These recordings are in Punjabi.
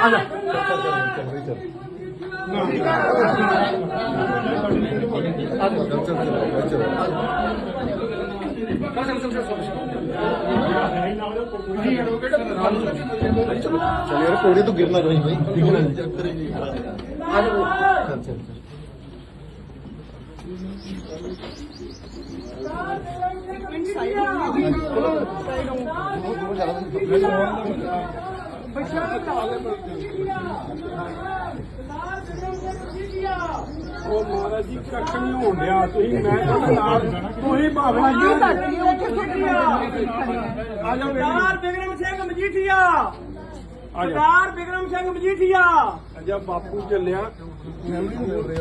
ਆ ਜਾ ਚੱਲ ਯਾਰ ਕੋੜੇ ਤੋਂ ਗਿਰਨਾ ਨਹੀਂ ਭਾਈ ਡਿੱਗਣਾ ਨਹੀਂ ਆ ਜਾ ਚੱਲ ਚੱਲ ਉਹ ਮਹਾਰਾਜ ਜੀ ਕੱਖ ਨਹੀਂ ਹੋਣ ਡਿਆ। ਤੁਸੀਂ ਮੈਂ ਤੁਹਾਡੇ ਨਾਲ ਤੁਸੀਂ ਭਾਵੇਂ ਜੀ ਆ ਜਾਓ ਸਰਦਾਰ ਬਿਕਰਮ ਸਿੰਘ ਮਜੀਠੀਆ। ਸਰਦਾਰ ਬਿਕਰਮ ਸਿੰਘ ਮਜੀਠੀਆ। ਅਜਾ ਬਾਪੂ ਚੱਲਿਆ। ਤਗੜੇ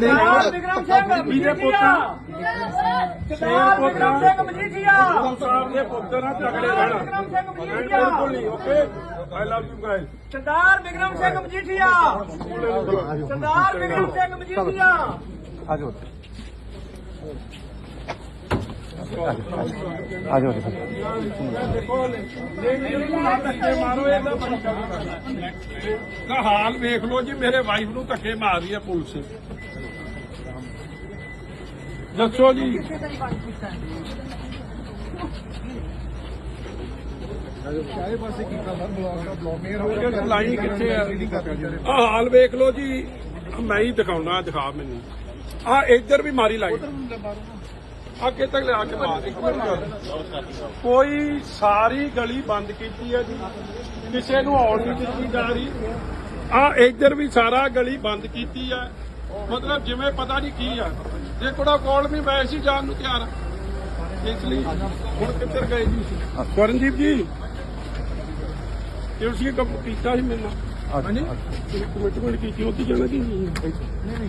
ਸਰਦਾਰ ਬਿਕਰਮ ਸਿੰਘ ਮਜੀਠੀਆ। ਸਰਦਾਰ ਬਿਕਰਮ ਸਿੰਘ ਮਜੀਠੀਆ। ਸਾਹਿਬ ਦੇ ਪੁੱਤਰ ਆ ਤਗੜੇ ਰਹਿਣਾ। ਬਿਲਕੁਲ ਨਹੀਂ okay I love you guys Sardar Bikram Singh Majithia. Sardar Bikram Singh Majithia. ਆ ਜਾਓ। ਆ ਜਾਓ ਦੇਖੋ ਦਾ ਹਾਲ ਵੇਖ ਲਓ ਜੀ, ਮੇਰੇ ਵਾਈਫ ਨੂੰ ਧੱਕੇ ਮਾਰ ਰਹੀ ਹੈ ਪੁਲਿਸ। ਦੱਸੋ ਜੀ। ਲਾਈ ਕਿੱਥੇ ਆ ਆਹ ਹਾਲ ਵੇਖ ਲਓ ਜੀ, ਮੈਂ ਹੀ ਦਿਖਾਉਣਾ, ਦਿਖਾ ਮੈਨੂੰ। ਆ ਇੱਧਰ ਵੀ ਮਾਰੀ ਲਾਈ। ਕਿੱਥੇ ਤੱਕ ਲਿਆ ਕੇ ਮਾਰ ਇੱਕ ਮਿੰਟ ਗੱਲ। ਕੋਈ ਸਾਰੀ ਗਲੀ ਬੰਦ ਕੀਤੀ ਹੈ ਜੀ। ਕਿਸੇ ਨੂੰ ਆਉਣ ਨਹੀਂ ਦਿੱਤੀ ਜਾ ਰਹੀ। ਆ ਇੱਧਰ ਵੀ ਸਾਰਾ ਗਲੀ ਬੰਦ ਕੀਤੀ ਹੈ। ਮਤਲਬ ਜਿਵੇਂ ਪਤਾ ਨਹੀਂ ਕੀ ਆ। ਜੇ ਕੋੜਾ ਕੋਲ ਵੀ ਮੈਂ ਸੀ ਜਾਣ ਨੂੰ ਤਿਆਰ ਹਾਂ। ਇਸ ਲਈ ਹੁਣ ਕਿੱਧਰ ਗਏ ਜੀ? ਸਵਰਨਜੀਤ ਜੀ ਤੁਸੀਂ ਕੰਮ ਕੀਤਾ ਸੀ ਮੇਰੇ ਨਾਲ? ਹਾਂਜੀ? ਕਮਿਟਮੈਂਟ ਕੀਤੀ ਉਹਦੀ ਜਾਣਾ ਕਿ? ਨਹੀਂ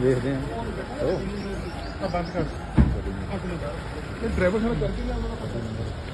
ਵੇਖਦੇ ਆ। ਬੰਦ ਕਰ। ਡਰਾਈਵਰ ਨਾਲ ਕਰਕੇ ਲਿਆ ਪਤਾ